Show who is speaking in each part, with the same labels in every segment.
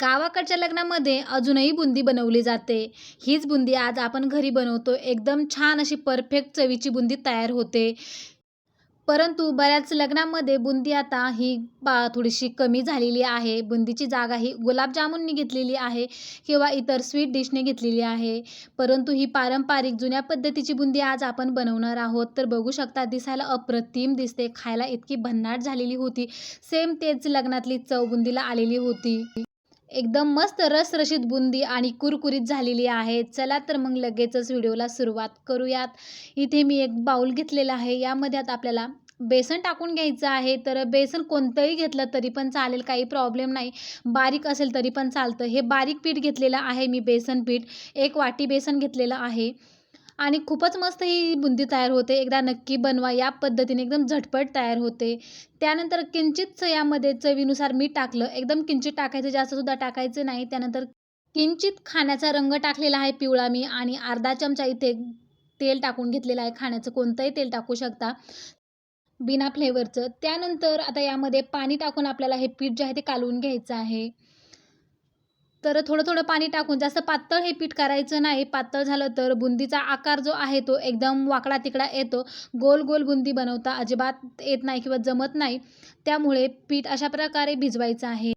Speaker 1: गावाकडच्या लग्नामध्ये अजूनही बुंदी बनवली जाते. हीच बुंदी आज आपण घरी बनवतो. एकदम छान अशी परफेक्ट चवीची बुंदी तयार होते. परंतु बऱ्याच लग्नामध्ये बुंदी आता ही बा थोडीशी कमी झालेली आहे. बुंदीची जागा ही गुलाबजामुननी घेतलेली आहे किंवा इतर स्वीट डिशने घेतलेली आहे. परंतु ही पारंपरिक जुन्या पद्धतीची बुंदी आज आपण बनवणार आहोत. तर बघू शकता दिसायला अप्रतिम दिसते. खायला इतकी भन्नाट झालेली होती. सेम तेच लग्नातली चव बुंदीला आलेली होती. एकदम मस्त रसरशीत बुंदी आणि कुरकुरीत झालेली आहे. चला तर मग लगेचच व्हिडिओला सुरुवात करूयात. इथे मी एक बाऊल घेतलेला आहे. यामध्ये आता आपल्याला बेसन टाकून घ्यायचं आहे. तर बेसन कोणतंही घेतलं तरी पण चालेल काही प्रॉब्लेम नाही. बारीक असेल तरी पण चालतं. हे बारीक पीठ घेतलेलं आहे मी बेसन पीठ. एक वाटी बेसन घेतलेलं आहे. आणि खूपच मस्त ही बुंदी तयार होते. एकदा नक्की बनवा. या पद्धतीने एकदम झटपट तयार होते. त्यानंतर किंचित यामध्ये चवीनुसार मीठ टाकलं. एकदम किंचित टाकायचं जास्तसुद्धा टाकायचं नाही. त्यानंतर किंचित खाण्याचा रंग टाकलेला आहे पिवळा मी आणि अर्धा चमचा इथे तेल टाकून घेतलेलं आहे खाण्याचं. कोणतंही तेल टाकू शकता बिना फ्लेवरचं त्यानंतर आता यामध्ये पाणी टाकून आपल्याला हे पीठ जे आहे ते कालवून घ्यायचं आहे. तर थोडं थोडं पाणी टाकून जास्त पातळ हे पीठ करायचं नाही. पातळ झालं तर बुंदीचा आकार जो आहे तो एकदम वाकडा तिकडा येतो. गोल गोल बुंदी बनवता अजिबात येत नाही किंवा जमत नाही. त्यामुळे पीठ अशा प्रकारे भिजवायचं आहे.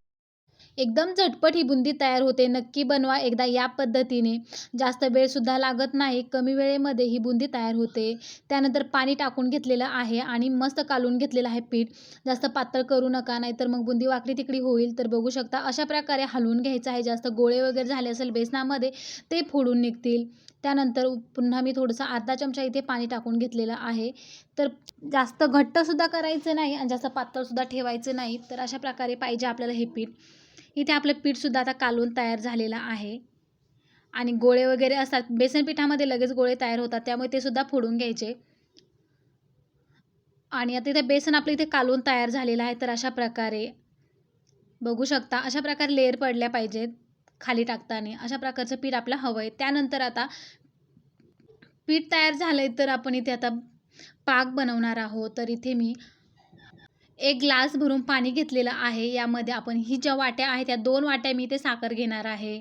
Speaker 1: एकदम झटपट ही बुंदी तयार होते. नक्की बनवा एकदा या पद्धतीने. जास्त वेळसुद्धा लागत नाही कमी वेळेमध्ये ही बुंदी तयार होते. त्यानंतर पाणी टाकून घेतलेलं आहे आणि मस्त कालून घेतलेलं आहे पीठ. जास्त पातळ करू नका नाहीतर मग बुंदी वाकडी तिकडी होईल. तर बघू शकता अशा प्रकारे हलवून घ्यायचं आहे. जास्त गोळे वगैरे झाले असेल बेसनामध्ये ते फोडून निघतील. त्यानंतर पुन्हा मी थोडंसं अर्धा चमचा इथे पाणी टाकून घेतलेलं आहे. तर जास्त घट्टसुद्धा करायचं नाही आणि जास्त पातळसुद्धा ठेवायचं नाही. तर अशा प्रकारे पाहिजे आपल्याला हे पीठ. इथे आपलं पीठसुद्धा आता कालून तयार झालेलं आहे. आणि गोळे वगैरे असतात बेसन पिठामध्ये लगेच गोळे तयार होतात त्यामुळे ते सुद्धा फोडून घ्यायचे. आणि आता इथे बेसन आपलं इथे कालून तयार झालेलं आहे तर अशा प्रकारे बघू शकता अशा प्रकारे लेअर पडल्या पाहिजेत खाली टाकताना अशा प्रकारचं पीठ आपलं हवं आहे त्यानंतर आता पीठ तयार झालं आहे तर आपण इथे आता पाक बनवणार आहोत. तर इथे मी एक ग्लास भरून पाणी घेतलेलं आहे. यामध्ये आपण ही ज्या वाट्या आहेत त्या दोन वाट्या मी इथे साखर घेणार आहे.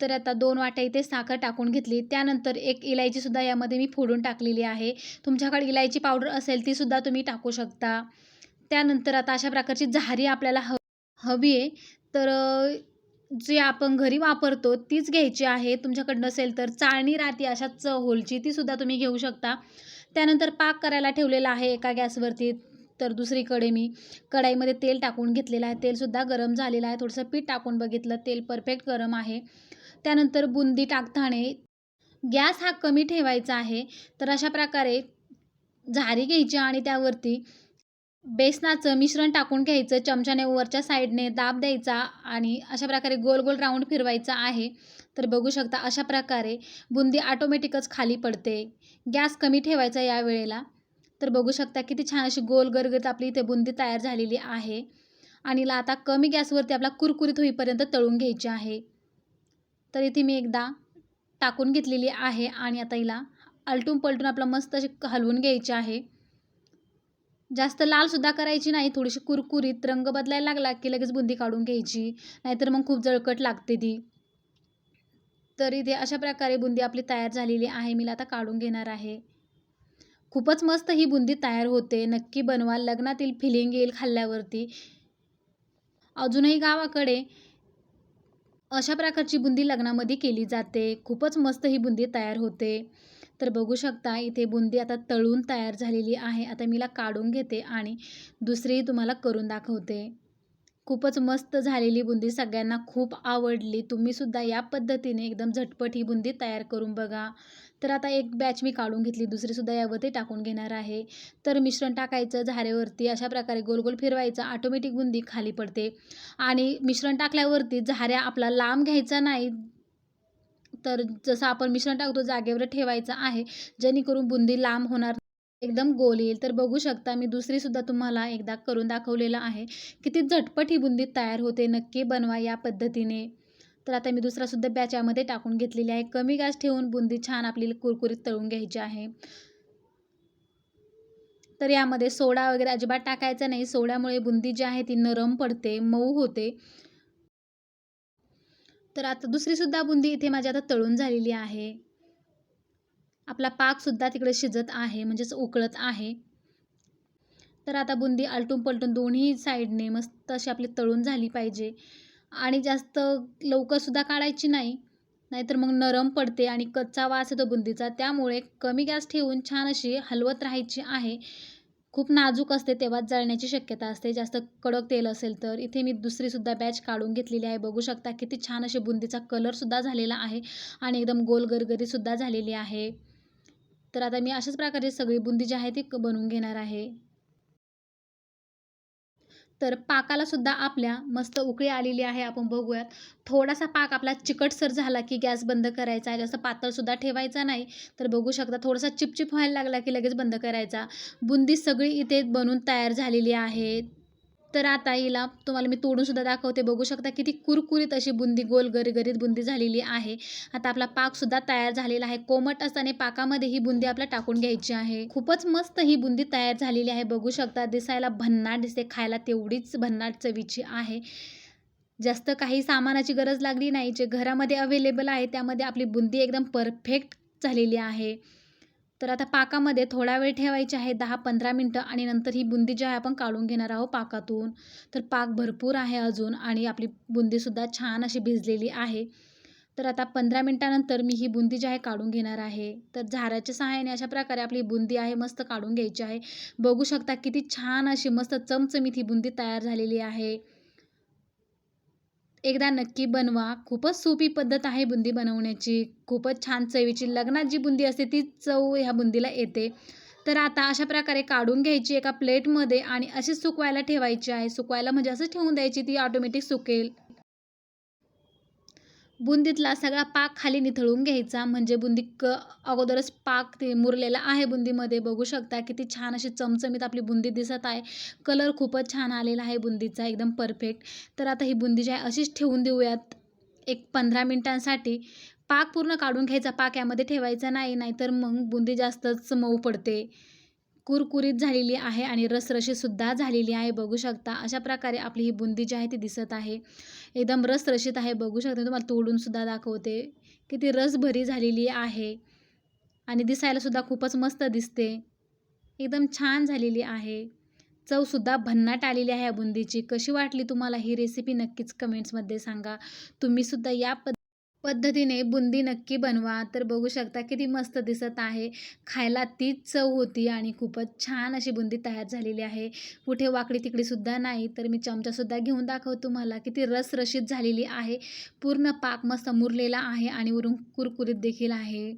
Speaker 1: तर आता दोन वाट्या इथे साखर टाकून घेतली. त्यानंतर एक इलायचीसुद्धा यामध्ये मी फोडून टाकलेली आहे. तुमच्याकडे इलायची पावडर असेल तीसुद्धा तुम्ही टाकू शकता. त्यानंतर आता अशा प्रकारची झारी आपल्याला ह हवी आहे. तर जे आपण घरी वापरतो तीच घ्यायची आहे. तुमच्याकडं नसेल तर चाळणी राहते अशा चहोलची तीसुद्धा तुम्ही घेऊ शकता. त्यानंतर पाक करायला ठेवलेला आहे एका गॅसवरती. तर दुसरीकडे मी कढाईमध्ये तेल टाकून घेतलेलं आहे. तेलसुद्धा गरम झालेलं आहे. थोडंसं पीठ टाकून बघितलं तेल परफेक्ट गरम आहे. त्यानंतर बुंदी टाकताना गॅस हा कमी ठेवायचा आहे. तर अशा प्रकारे झारी घ्यायची आणि त्यावरती बेसनाचं मिश्रण टाकून घ्यायचं चमच्याने वरच्या साईडने दाब द्यायचा आणि अशा प्रकारे गोल गोल राऊंड फिरवायचा आहे. तर बघू शकता अशा प्रकारे बुंदी ऑटोमॅटिकच खाली पडते. गॅस कमी ठेवायचा या वेळेला. तर बघू शकता किती छान अशी गोल गरगरीत आपली इथे बुंदी तयार झालेली आहे. आणि आता कमी गॅसवरती आपला कुरकुरीत होईपर्यंत तळून घ्यायची आहे. तर इथे मी एकदा टाकून घेतलेली आहे आणि आता हिला आलटून पलटून आपला मस्त अशी हलवून घ्यायची आहे. जास्त लालसुद्धा करायची नाही थोडीशी कुरकुरीत रंग बदलायला लागला की लगेच बुंदी काढून घ्यायची नाहीतर मग खूप जळकट लागते ती. तर इथे अशा प्रकारे बुंदी आपली तयार झालेली आहे मी आता काढून घेणार आहे. खूपच मस्त ही बुंदी तयार होते नक्की बनवा लग्नातील फिलिंग येईल खाल्ल्यावरती. अजूनही गावाकडे अशा प्रकारची बुंदी लग्नामध्ये केली जाते खूपच मस्त ही बुंदी तयार होते. तर बघू शकता इथे बुंदी आता तळून तयार झालेली आहे. आता मीला काढून घेते आणि दुसरी तुम्हाला करून दाखवते. खूपच मस्त झालेली बुंदी सगळ्यांना खूप आवडली. तुम्हीसुद्धा या पद्धतीने एकदम झटपट ही बुंदी तयार करून बघा. तर आता एक बॅच मी काढून घेतली. दुसरीसुद्धा यावरती टाकून घेणार आहे. तर मिश्रण टाकायचं झाऱ्यावरती. अशा प्रकारे गोल गोल फिरवायचं. ऑटोमॅटिक बुंदी खाली पडते. आणि मिश्रण टाकल्यावरती झाऱ्या आपला लांब घ्यायचा नाही. तर जसं आपण मिश्रण टाकतो जागेवर ठेवायचं आहे. जेणेकरून बुंदी लांब होणार एकदम गोल येईल. तर बघू शकता मी दुसरीसुद्धा तुम्हाला एकदा करून दाखवलेलं आहे. किती झटपट ही बुंदी तयार होते नक्की बनवा या पद्धतीने. तर आता मी दुसरासुद्धा बॅच्यामध्ये टाकून घेतलेली आहे. कमी गॅस ठेवून बुंदी छान आपली कुरकुरीत तळून घ्यायची आहे. तर यामध्ये सोडा वगैरे अजिबात टाकायचा नाही. सोड्यामुळे बुंदी जी आहे ती नरम पडते मऊ होते. तर आता दुसरीसुद्धा बुंदी इथे माझी आता तळून झालेली आहे. आपला पाकसुद्धा तिकडे शिजत आहे म्हणजेच उकळत आहे. तर आता बुंदी आलटून पलटून दोन्ही साईडने मस्त अशी आपली तळून झाली पाहिजे. आणि जास्त लवकरसुद्धा काढायची नाही नाहीतर मग नरम पडते आणि कच्चा वास येतो बुंदीचा. त्यामुळे कमी गॅस ठेवून छान अशी हलवत राहायची आहे. खूप नाजूक असते तेव्हाच जळण्याची शक्यता असते. जास्त कडक तेल असेल तर. इथे मी दुसरीसुद्धा बॅच काढून घेतलेली आहे. बघू शकता किती छान अशी बुंदीचा कलरसुद्धा झालेला आहे आणि एकदम गोल गरगरीसुद्धा झालेली आहे. तर आता मी अशाच प्रकारे सगळी बुंदी जी आहे ती बनवून घेणार आहे. तर पाकाला सुद्धा आपल्या मस्त उकळी आलेली आहे आपण बघूयात. थोडासा पाक आपला चिकटसर झाला की गॅस बंद करायचा आहे जास्त पातळसुद्धा ठेवायचा नाही. तर बघू शकता थोडासा चिपचिप व्हायला लागला की लगेच बंद करायचा. बुंदी सगळी इथे बनून तयार झालेली आहे. तर आता हिला तुम्हाला मी तोडूनसुद्धा दाखवते. बघू शकता किती कुरकुरीत अशी बुंदी गोल गरीगरीत बुंदी झालेली आहे. आता आपला पाकसुद्धा तयार झालेला आहे. कोमट असताना पाकामध्ये ही बुंदी आपल्या टाकून घ्यायची आहे. खूपच मस्त ही बुंदी तयार झालेली आहे. बघू शकता दिसायला भन्नाट दिसते. खायला तेवढीच भन्नाट चवीची आहे. जास्त काही सामानाची गरज लागली नाही जे घरामध्ये अवेलेबल आहे त्यामध्ये आपली बुंदी एकदम परफेक्ट झालेली आहे. तर आता पाकामध्ये थोडा वेळ ठेवायची आहे दहा पंधरा मिनटं आणि नंतर ही बुंदी जी आहे आपण काढून घेणार आहोत पाकातून. तर पाक भरपूर आहे अजून आणि आपली बुंदीसुद्धा छान अशी भिजलेली आहे. तर आता पंधरा मिनटानंतर मी ही बुंदी जी आहे काढून घेणार आहे. तर झाराच्या सहाय्याने अशा प्रकारे आपली बुंदी आहे मस्त काढून घ्यायची आहे. बघू शकता किती छान अशी मस्त चमचमीत ही बुंदी तयार झालेली आहे. एकदा नक्की बनवा. खूपच सोपी पद्धत आहे बुंदी बनवण्याची. खूपच छान चवीची लग्नात जी बुंदी असते ती चव ह्या बुंदीला येते. तर आता अशा प्रकारे काढून घ्यायची एका प्लेटमध्ये आणि अशी सुकवायला ठेवायची आहे. सुकवायला म्हणजे असं ठेवून द्यायची ती ऑटोमॅटिक सुकेल. बुंदीतला सगळा पाक खाली निथळून घ्यायचा. म्हणजे बुंदी क अगोदरच पाक ते मुरलेला आहे बुंदीमध्ये. बघू शकता किती छान अशी चमचमीत आपली बुंदी दिसत आहे. कलर खूपच छान आलेला आहे बुंदीचा एकदम परफेक्ट तर आता ही बुंदी जी आहे अशीच ठेवून देऊयात. एक पंधरा मिनटांसाठी. पाक पूर्ण काढून घ्यायचा. पाक यामध्ये ठेवायचा नाही नाहीतर मग बुंदी जास्तच मऊ पडते. कुरकुरीत झालेली आहे आणि रसरशीतसुद्धा झालेली आहे बघू शकता. अशा प्रकारे आपली ही बुंदी जी आहे ती दिसत आहे. एकदम रसरशीत आहे बघू शकता. तुम्हाला तोडूनसुद्धा दाखवते. किती रसभरी झालेली आहे. आणि दिसायलासुद्धा खूपच मस्त दिसते. एकदम छान झालेली आहे. चवसुद्धा भन्नाट आलेली आहे या बुंदीची. कशी वाटली तुम्हाला ही रेसिपी नक्कीच कमेंट्समध्ये सांगा. तुम्हीसुद्धा या पद्ध पद्धतीने बुंदी नक्की बनवा. तर बघू शकता किती मस्त दिसत आहे. खायला तीच चव होती आणि खूपच छान अशी बुंदी तयार झालेली आहे. कुठे वाकडी तिकडीसुद्धा नाही तर मी चमचासुद्धा घेऊन दाखवतो तुम्हाला. किती रसरशीत झालेली आहे. पूर्ण पाक मस्त मुरलेला आहे आणि वरून कुरकुरीत देखील आहे.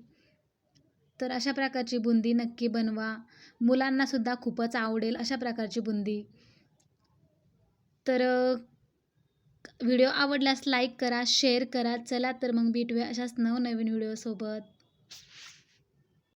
Speaker 1: तर अशा प्रकारची बुंदी नक्की बनवा. मुलांनासुद्धा खूपच आवडेल अशा प्रकारची बुंदी. तर व्हिडिओ आवडल्यास लाईक करा शेअर करा. चला तर मग भेटूया अशाच नवनवीन व्हिडिओसोबत.